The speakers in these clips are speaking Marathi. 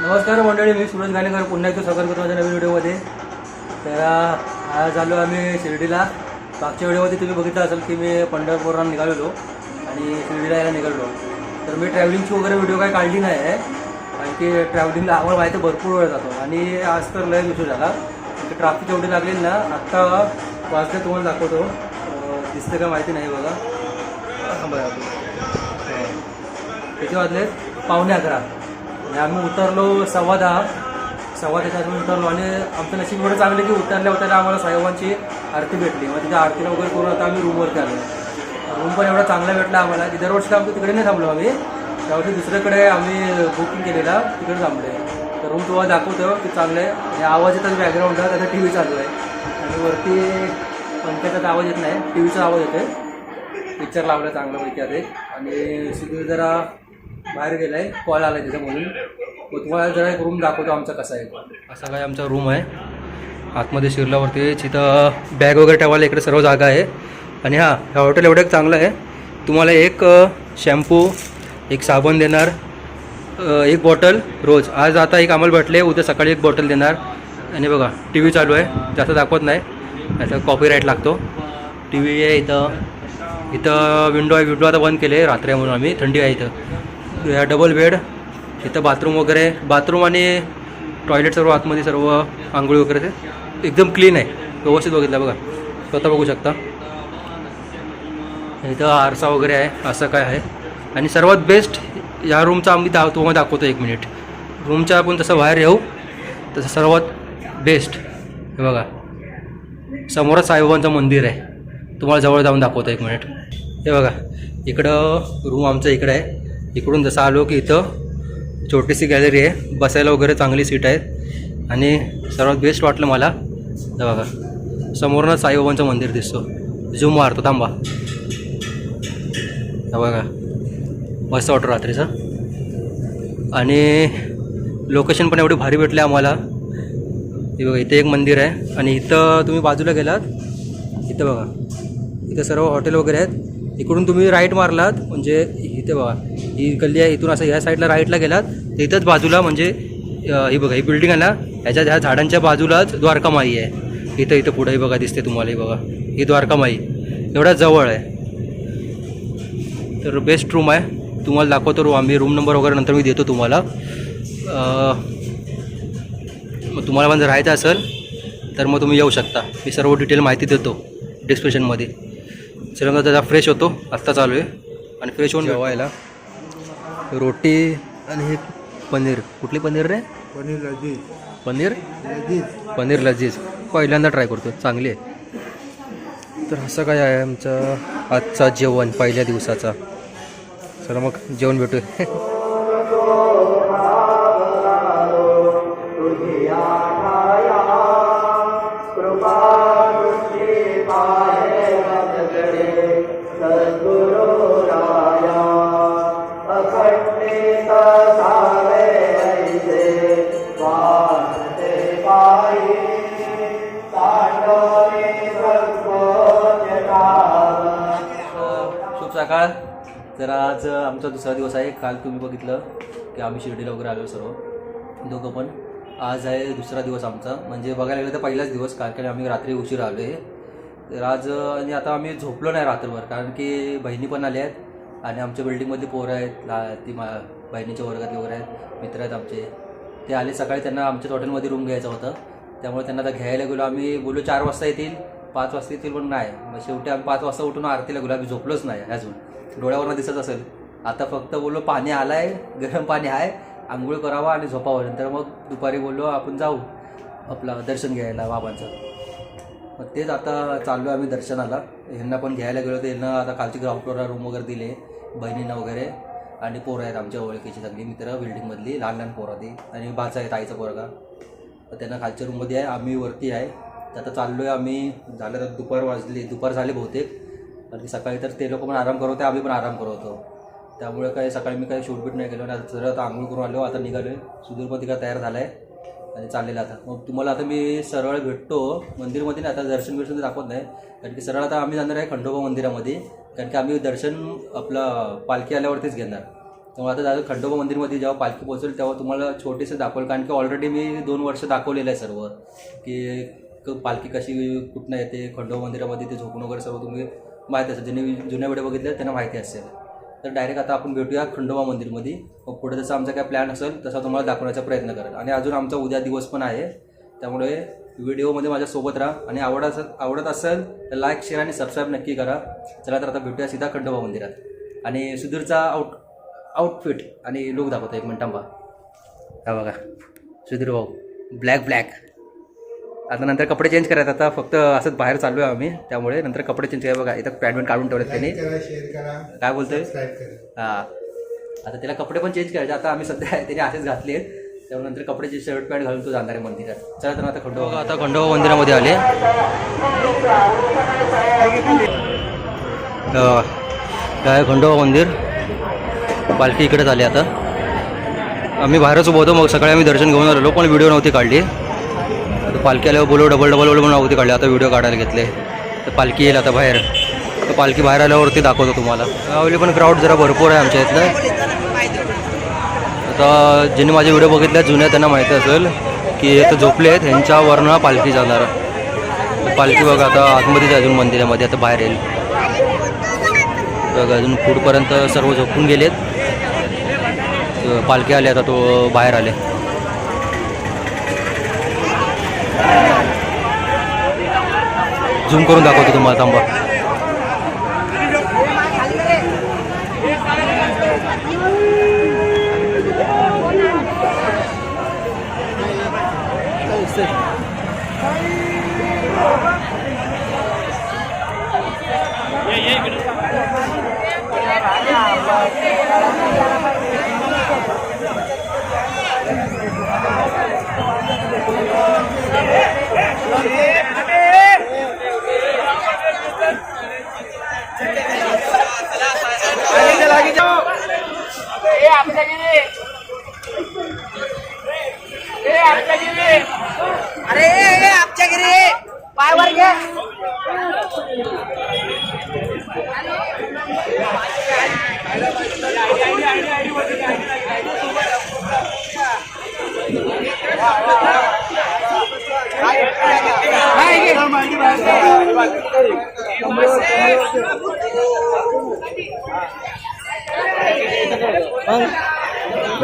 नमस्कार मंडळी मी सुरज गाणेकर. पुन्हा एकदा स्वागत करतो माझ्या नवीन व्हिडिओमध्ये. तर आज आलो आम्ही शिर्डीला. मागच्या व्हिडिओमध्ये तुम्ही बघितलं असेल की मी पंढरपूरला निघालेलो आणि शिर्डीला यायला निघालो तर मी ट्रॅव्हलिंगची वगैरे व्हिडिओ काही काढली नाही आहे. कारण की ट्रॅव्हलिंगला आम्हाला माहिती भरपूर वेळ जातो. आणि आज तर लय विषय झाला. ट्रॅफिक एवढी लागली ना आत्ता वाजता तुम्हाला दाखवतो. दिसतं का माहिती नाही बघा. बरं बघा हो. किती वाजले? पावणे अकरा. आणि आम्ही उतरलो सव्वा दहा. सव्वा त्याच्या आम्ही उतरलो आणि आमचं नशीब एवढं चांगलं की उतरल्या उतरल्या आम्हाला साहेबांची आरती भेटली. मग तिथे आरतीला वगैरे करून आता आम्ही रूमवरती आलो रूम पण एवढा चांगला भेटला आम्हाला. की दरवर्षी आमच्या तिकडे नाही थांबलो आम्ही. त्यावेळी दुसरीकडे आम्ही बुकिंग केलेला. तिकडे थांबले तर रूम तुम्हाला दाखवतो की चांगलं आहे. आणि आवाज येतात बॅकग्राऊंडला त्याचा टी व्ही चालू आहे. आणि वरती पंख्याचा आवाज येत नाही. टी व्हीचा आवाज येतोय. पिक्चर लावलं चांगल्यापैकी आता आणि सुधीर जरा बाहेर गेलाय कॉल आलाय त्याचा म्हणून. मग तुम्हाला जरा एक रूम दाखवतो आमचा कसा आहे. असा काय आमचा रूम आहे. आतमध्ये शिरल्यावरती तिथं बॅग वगैरे ठेवायला इकडे सर्व जागा आहे. आणि हां हे हॉटेल एवढं एक चांगलं आहे. तुम्हाला एक शॅम्पू एक साबण देणार एक बॉटल रोज. आज आता एक आम्हाला भेटले उद्या सकाळी एक बॉटल देणार. आणि बघा टी व्ही चालू आहे. जास्त दाखवत नाही. आता कॉपीराईट लागतो. टी व्ही आहे इथं. इथं विंडो आहे विंडो आता बंद केले. रात्री आहे म्हणून आम्ही. थंडी आहे इथं. ह्या डबल बेड इथं बाथरूम वगैरे बाथरूम आणि टॉयलेट सर्व आतमध्ये सर्व आंघोळी वगैरे ते एकदम क्लीन आहे. व्यवस्थित बघितलं बघा. स्वतः बघू शकता. इथं आरसा वगैरे आहे. असं काय आहे? आणि सर्वात बेस्ट या रूमचा आम्ही दा तुम्हाला दाखवतो एक मिनिट रूमच्या आपण तसं बाहेर येऊ तसं सर्वात बेस्ट हे बघा. समोरच साईबाबांचं मंदिर आहे. तुम्हाला जवळ जाऊन दाखवतो एक मिनिट हे बघा. इकडं रूम आमचं इकडं आहे. इकडून जसं आलो की इथं छोटीशी गॅलरी आहे. बसायला वगैरे चांगली सीट आहेत आणि सर्वात बेस्ट वाटलं मला बघा समोरनं साईबाबांचं मंदिर दिसतो. झूम मारतो थांबा. बघा मस्त वाटतो रात्रीचं. आणि लोकेशन पण एवढी भारी भेटली आम्हाला. हे बघा इथे एक मंदिर आहे. आणि इथं तुम्ही बाजूला गेलात इथं बघा इथं सर्व हॉटेल वगैरे आहेत. इकडून तुम्ही राईट मारलात म्हणजे इथे बघा. ही गल्ली आहे इथून असं ह्या साईडला राईटला गेलात तर इथंच बाजूला म्हणजे ही बघा ही बिल्डिंग आहे ना ह्याच्या ह्या झाडांच्या बाजूलाच द्वारकामाई आहे. इथं इथं पुढे बघा दिसते तुम्हाला ही बघा. ही द्वारकामाई. एवढ्या जवळ आहे. तर बेस्ट रूम आहे. तुम्हाला दाखवतो रूम आम्ही रूम नंबर वगैरे नंतर मी देतो तुम्हाला. मग तुम्हाला पण जर राहायचं असेल तर मग तुम्ही येऊ शकता. मी सर्व डिटेल माहिती देतो डिस्क्रिप्शनमध्ये चला त्याचा फ्रेश होतो. आत्ता चालू आहे. आणि फ्रेश होऊन जेवायला. रोटी आणि हे पनीर. कुठली पनीर रे? पनीर लजीज. पनीर? लजीज. पनीर लजीज. पहिल्यांदा ट्राय करतो चांगली आहे. तर असं काय आहे आमचं आजचा जेवण पहिल्या दिवसाचा. चला मग जेवण भेटू तर आज आमचा दुसरा दिवस आहे. काल तुम्ही बघितलं की आम्ही शिर्डीला वगैरे आलो सर्व. दोघं पण. आज आहे दुसरा दिवस आमचा. म्हणजे बघायला गेलं तर पहिलाच दिवस कारण की आम्ही रात्री उशीर आलो आहे तर आज आणि आता आम्ही झोपलो नाही रात्रभर कारण की बहिणी पण आल्या आहेत. आणि आमच्या बिल्डिंगमधली पोरं आहेत. ला ती मा बहिणीच्या वर्गातले वगैरे आहेत. मित्र आहेत आमचे. ते आले सकाळी त्यांना आमच्याच हॉटेलमध्ये रूम घ्यायचं होतं. त्यामुळे त्यांना आता घ्यायला गेलो. आम्ही बोललो चार वाजता येतील. पाच वाजता येतील पण नाही. मग शेवटी आम्ही पाच वाजता उठून आरतीला गेलो आम्ही झोपलोच नाही अजून. डोळ्यावरनं दिसत असेल. आता फक्त बोललो पाणी आलाय गरम पाणी आहे आंघोळ करावा आणि झोपावं. नंतर मग दुपारी बोललो आपण जाऊ आपलं दर्शन घ्यायला बाबांचं. मग तेच आता चाललो आम्ही दर्शनाला. ह्यांना पण घ्यायला गेलो तर ह्यांना आता खालची ग्राउंड फ्लोरला रूम वगैरे दिले बहिणींना वगैरे. आणि पोरं आहेत आमच्या ओळखीची सगळी मित्र बिल्डिंगमधली लहान लहान पोरं ती. आणि बाचा आहे ताईचा पोरगा. त्यांना खालच्या रूममध्ये आहे. आम्ही वरती आहे. तर आता चाललो आहे आम्ही. झालं तर दुपार वाजली. दुपार झाले बहुतेक. कारण की सकाळी तर ते लोक पण आराम करत होते आम्ही पण आराम करत होतो. त्यामुळे काही सकाळी मी काही शूटबीट नाही केलो. आणि आता सरळ आता आंघोळ करून आलो. आता निघालो आहे सुधीर पण तिकडे तयार झाला आहे आणि चाललेला आता. मग तुम्हाला आता मी सरळ भेटतो. मंदिरमध्ये नाही आता दर्शन बिर्शन दाखवत नाही. कारण की सरळ आता आम्ही जाणार आहे खंडोबा मंदिरामध्ये. कारण की आम्ही दर्शन आपलं पालखी आल्यावरतीच घेणार. त्यामुळे आता दादा खंडोबा मंदिरमध्ये. जेव्हा पालखी पोहोचेल तेव्हा तुम्हाला छोटेसे दाखवलं. कारण की ऑलरेडी मी दोन वर्ष दाखवलेलं आहे सर्व. की पालखी कशी कुठनं येते खंडोबा मंदिरामध्ये ते झोपून वगैरे सर्व तुम्ही माहीत असेल. ज्यांनी जुन्या व्हिडिओ बघितले त्यांना माहिती असेल. तर डायरेक्ट आता आपण भेटूया खंडोबा मंदिरमध्ये. मग पुढे जसा आमचा काय प्लॅन असेल तसा तुम्हाला दाखवण्याचा प्रयत्न करेल. आणि अजून आमचा उद्या दिवस पण आहे. त्यामुळे व्हिडिओमध्ये माझ्यासोबत राहा. आणि आवडत असेल आवडत असेल तर लाईक शेअर आणि सबस्क्राईब नक्की करा. चला तर आता भेटूया सीधा खंडोबा मंदिरात. आणि सुधीरचा आउट आउटफिट आणि लुक दाखवतो. एक मिनटांबा हा बघा. सुधीर भाऊ ब्लॅक ब्लॅक आता नंतर कपडे चेंज करायचे. आता फक्त असंच बाहेर चाललो आहे आम्ही. त्यामुळे नंतर कपडे चेंज करा बघा इथं पॅन्ट पॅन्ट काढून ठेवलेत त्यांनी. काय बोलतोय? हा. आता त्याला कपडे पण चेंज करायचे. आता आम्ही सध्या त्याने असेच घातले आहेत. त्यामुळे नंतर कपड्याचे शर्ट पॅन्ट घालून तो जाणार आहे मंदिरात. चला तर आता खंडोबा आता खंडोबा मंदिरामध्ये आले. काय खंडोबा मंदिर? पालखी इकडेच आली आता. आम्ही बाहेरच उभं होतो. मग सकाळी आम्ही दर्शन घेऊन आलेलो पण व्हिडिओ नव्हती काढली. पालखी आल्यावर बोलू डबल डबल डबल होती काढली. आता व्हिडिओ काढायला घेतले. तर पालखी येईल आता बाहेर. तर पालखी बाहेर आल्यावरती दाखवतो तुम्हाला. गावली पण क्राऊड जरा भरपूर आहे आमच्या इथलं. आता ज्यांनी माझे व्हिडिओ बघितले जुन्या त्यांना माहिती असेल की इथं झोपले आहेत. ह्यांच्यावरनं पालखी जाणार. पालखी बघा आता आतमध्येच आहे अजून मंदिरामध्ये आता बाहेर येईल. बघा अजून पुढपर्यंत सर्व झोपून गेलेत. आहेत पालखी आली आता तो बाहेर आले. झूम करून दाखवतो तुम्हाला थांबा. 大家注意。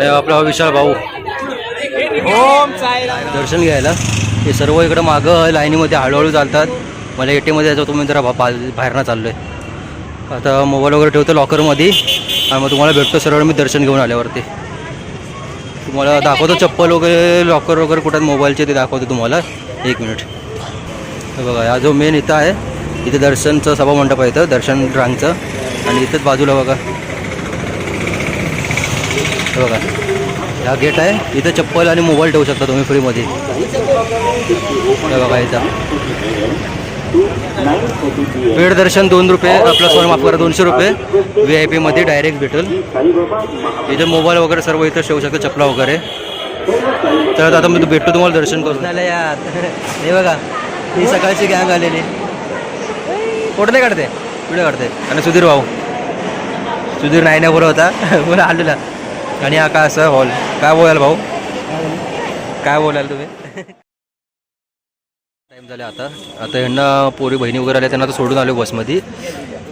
आपला विशाल भाऊ. दर्शन घ्यायला. हे सर्व इकडं मागं लाईनीमध्ये हळूहळू चालतात. मला ए टी मध्ये यायचं तुम्ही जरा बाहेरनं चाललो आहे आता मोबाईल वगैरे ठेवतो लॉकरमध्ये. आणि मग तुम्हाला भेटतो सरळ मी दर्शन घेऊन आल्यावरती. तुम्हाला दाखवतो चप्पल वगैरे लॉकर वगैरे कुठं मोबाईलचे ते दाखवतो तुम्हाला. एक मिनिट. हे बघा हा जो मेन इथं आहे इथे दर्शनचं सभामंडप आहे इथं दर्शन रांगचं. आणि इथंच बाजूला बघा. बघा. हा गेट आहे. इथं चप्पल आणि मोबाईल ठेवू शकता तुम्ही फ्रीमध्ये. बघा इथं. पेड दर्शन दोन रुपये आपलं सोन माफ करा दोनशे रुपये. व्ही आय पीमध्ये डायरेक्ट भेटेल. इथे मोबाईल वगैरे सर्व इथं ठेवू शकतो चपला वगैरे. तर आता मी भेटतो तुम्हाला दर्शन करून. आलं यार हे बघा ही सकाळची गँग आलेली. फोटो नाही काढते? व्हिडिओ काढते. आणि सुधीर भाऊ. सुधीर नाही बरोबर होता. पण आलेला. आणि हा काय असं हॉल काय बोलाल भाऊ? काय बोलाल तुम्ही? टाईम झाले आता. आता यांना पोरी बहिणी वगैरे आल्या त्यांना आता सोडून आलो बसमध्ये.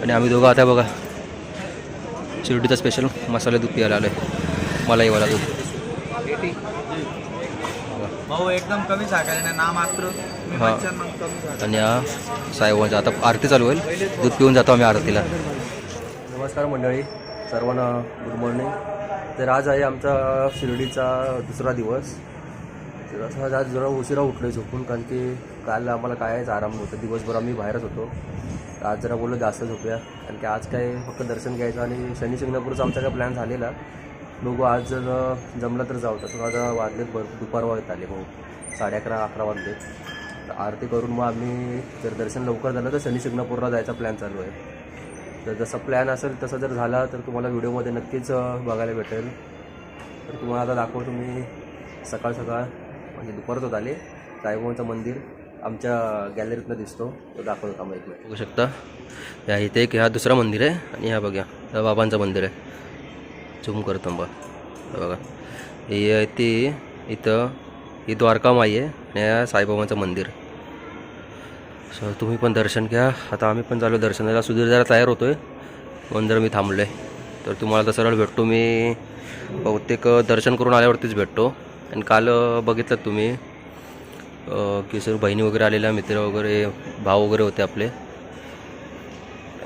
आणि आम्ही दोघं आता बघा शिर्डीचा स्पेशल मसाला दूध पियाला आलो आहे मलाई वाला दूध. भाऊ एकदम कमी साखर ना मात्र. हा. आणि हा साहेबांचा आता आरती चालू होईल. दूध पिऊन जातो आम्ही आरतीला. नमस्कार मंडळी सर्वांना गुड मॉर्निंग तर आज आहे आमचा शिर्डीचा दुसरा दिवस. तर असं आज जरा उशिरा उठलो आहे झोपून कारण की काल आम्हाला कायच आराम नव्हतं. दिवसभर आम्ही बाहेरच होतो. आज जरा बोललो जास्त झोपूया कारण की आज काय फक्त दर्शन घ्यायचं आणि शनी शिंगणापूरचा आमचा काय प्लॅन झालेला. बघू आज जर जमलं तर जाऊ. तसं आता वाजलेत भर दुपार वाजत आले भाऊ. साडे अकरा अकरा वाजले तर आरती करून मग आम्ही जर दर्शन लवकर झालं तर शनी शिंगणापूरला जायचा प्लॅन चालू आहे. तर जसा प्लॅन असेल तसा जर झाला तर तुम्हाला व्हिडिओमध्ये नक्कीच बघायला भेटेल. तर तुम्हाला आता दाखवतो तुम्ही सकाळ सकाळ म्हणजे दुपारच आले. साईबाबांचं मंदिर आमच्या गॅलरीतनं दिसतो. तो दाखवतो थांबा एक बघू शकता. या इथे एक हा दुसरा मंदिर आहे आणि ह्या बघा बाबांचं मंदिर आहे. झूम करतो बा बघा. हे ती इथं ही द्वारकामाई आहे आणि हे साईबाबांचं मंदिर. सर तुम्ही पण दर्शन घ्या. आता आम्ही पण चालू दर्शनाला. सुधीर जरा तयार होतो आहे म्हणून जर मी थांबलो आहे तर तुम्हाला तर सरळ भेटतो. मी बहुतेक दर्शन करून आल्यावरतीच भेटतो. आणि काल बघितलं तुम्ही की सर बहिणी वगैरे आलेल्या मित्र वगैरे भाव वगैरे होते आपले.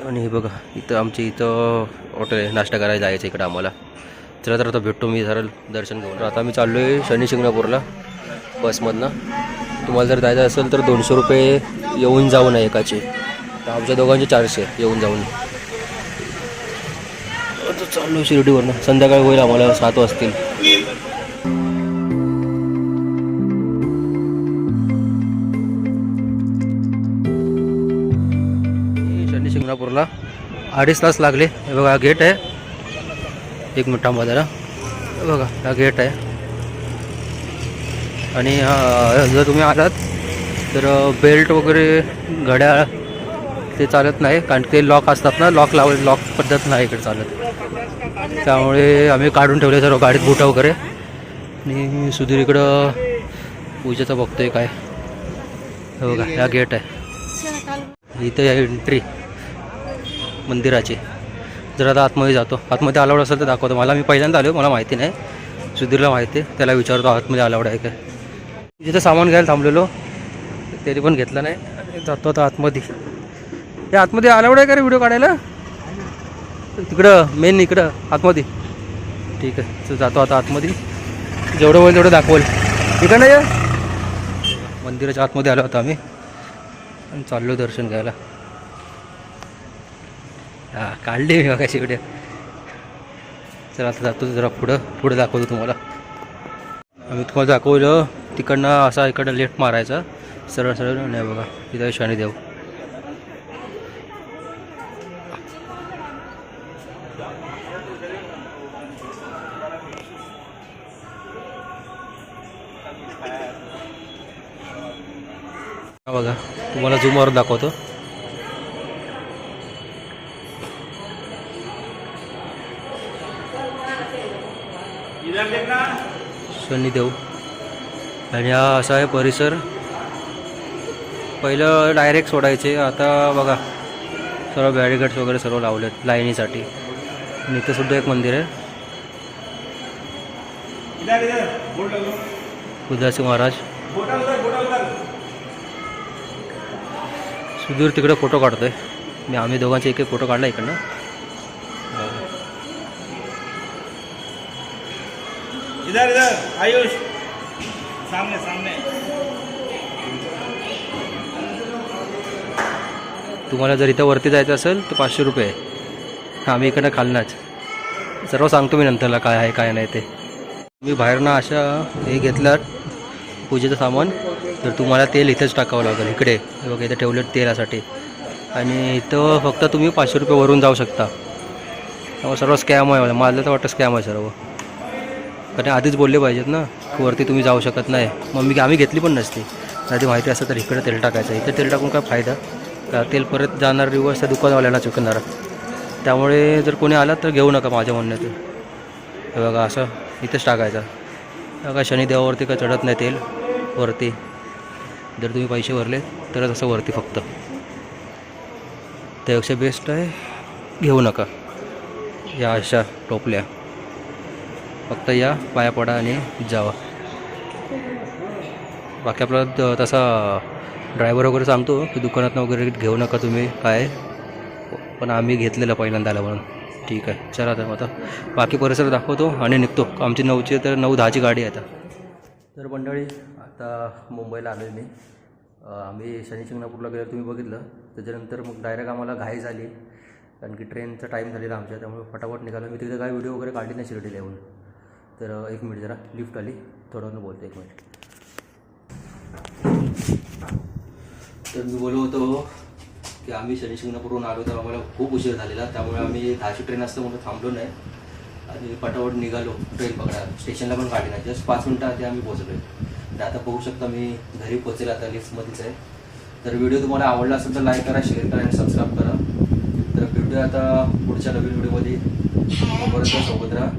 आणि हे बघा इथं आमच्या इथं हॉटेल आहे नाश्ता करायला जायचं इकडं आम्हाला. चला तर आता भेटतो मी सरळ दर्शन घेऊन. आता मी चाललो आहे शनी शिंगणापूरला बसमधनं. तुम्हाला जर जायचं असेल तर दोनशे रुपये येऊन जाऊन आहे एकाचे. तर आमच्या दोघांचे चारशे येऊन जाऊन. चालू चाललो शिर्डीवरनं. संध्याकाळी होईल आम्हाला सात वाजतील. शनी शिंगणापूरला अडीच तास लागले. हे बघा हा गेट आहे. एक मिनिट ना बघा हा गेट आहे. आणि जर तुम्ही आलात तर बेल्ट वगैरे घड्याळ ते चालत नाही कारण ते लॉक असतात ना लॉक लाव लॉक पद्धत नाही इकडे चालत. त्यामुळे आम्ही काढून ठेवले सर्व गाडीत बुटा वगैरे. आणि सुधीर इकडं पूजेचं बघतोय काय. हो हे बघा हा गेट आहे. इथे आहे एंट्री मंदिराची. जर आता आतमध्ये जातो. आतमध्ये अलाउड असेल तर दाखवतो. मला मी पहिल्यांदा आलो मला माहिती नाही. सुधीरला माहिती आहे. त्याला विचारतो आतमध्ये अलाउड आहे काय. जिथं सामान घ्यायला थांबलेलो. तरी पण घेतलं नाही. आणि जातो आता आतमध्ये. हे आतमध्ये अलाउड आहे का रे व्हिडिओ काढायला? तिकडं मेन इकडं आतमध्ये. ठीक आहे तर जातो आता आतमध्ये. जेवढं होईल तेवढं दाखवेल. इकडं नाही मंदिराच्या आतमध्ये आलो होतो आम्ही. आणि चाललो दर्शन घ्यायला. हा काढले मी बघायची व्हिडिओ चला आता जातो जरा पुढं. पुढं दाखवतो तुम्हाला. आम्ही तुम्हाला दाखवलं तिकडनं असा इकडं लेफ्ट मारायचा. सरळ सरळ नाही बघा. तिथं शनिदेव हा बघा तुम्हाला झूम मारून दाखवतो. शनिदेव आणि हा असा आहे परिसर. पहिलं डायरेक्ट सोडायचे. आता बघा सर्व बॅरिकेड्स वगैरे सर्व लावलेत लाईनीसाठी. आणि इथं सुद्धा एक मंदिर आहे. उदासी महाराज. सुधीर तिकडे फोटो काढतोय. मी आम्ही दोघांचे एक एक फोटो काढला इकडनं. इधर इधर. आयुष. सामने सामने. तुम्हाला जर इथं वरती जायचं असेल तर पाचशे रुपये आहे. आम्ही इकडनं खालनाच. सर्व सांगतो मी नंतरला काय आहे काय नाही ते. मी बाहेरनं अशा हे घेतलं पूजेचं सामान. तर तुम्हाला तेल इथंच टाकावं लागेल इकडे. बघा इथं ठेवलं तेलासाठी. आणि इथं फक्त तुम्ही पाचशे रुपये वरून जाऊ शकता. हो, सर्व स्कॅम आहे मला तर वाटतं स्कॅम आहे सर्व. कारण आधीच बोलले पाहिजेत ना वरती तुम्ही जाऊ शकत नाही. मग मी आम्ही घेतली पण नसती. आधी माहिती असं तर इकडे तेल टाकायचं इथे तेल टाकून काय फायदा? का तेल परत जाणार रिवर्स त्या दुकानवाल्यांना चुकणार. त्यामुळे जर कोणी आला तर घेऊ नका माझ्या म्हणण्यातून. हे बघा असं इथेच टाकायचं. बघा शनिदेवावरती काय चढत नाही तेल वरती. जर तुम्ही पैसे भरले तरच असं वरती फक्त. त्यापेक्षा बेस्ट आहे घेऊ नका. या अशा टोपल्या. फक्त या पाया पडा आणि जावा. बाकी आपला तसा ड्रायव्हर वगैरे सांगतो की दुकानातनं वगैरे घेऊ नका तुम्ही काय? पण आम्ही घेतलेलं पहिल्यांदा आलं म्हणून. ठीक आहे. चला तर आता बाकी परिसर दाखवतो आणि निघतो. आमची नऊची तर नऊ दहाची गाडी आहे आता. तर मंडळी आता मुंबईला आलो आहे मी आम्ही शनिशिंगणापूरला गेलो तुम्ही बघितलं. त्याच्यानंतर मग डायरेक्ट आम्हाला घाई झाली. कारण की ट्रेनचा टाईम झालेला आमच्या त्यामुळे फटाफट निघालो. मी तिथे काय व्हिडिओ वगैरे काढली नाही शिर्डीला येऊन. तर एक मिनिट जरा लिफ्ट आली. थोडं वेळ बोलतो एक मिनिट. तर मी बोललो होतो की आम्ही शनी शिंगणापूरहून आलो तर आम्हाला खूप उशीर झालेला. त्यामुळे आम्ही दहाची ट्रेन असतं म्हणून थांबलो नाही. आणि पटापट निघालो ट्रेन पकडायला. स्टेशनला पण गाडी नाही. जस्ट पाच मिनटं आधी आम्ही पोहोचलो आहे आता बघू शकता मी घरी पोहोचेल आता लिफ्टमध्येच आहे. तर व्हिडिओ तुम्हाला आवडला असेल तर लाईक करा शेअर करा आणि सबस्क्राईब करा. तर भेटूया आता पुढच्या नवीन व्हिडिओमध्ये तोपर्यंत सोबत राहा.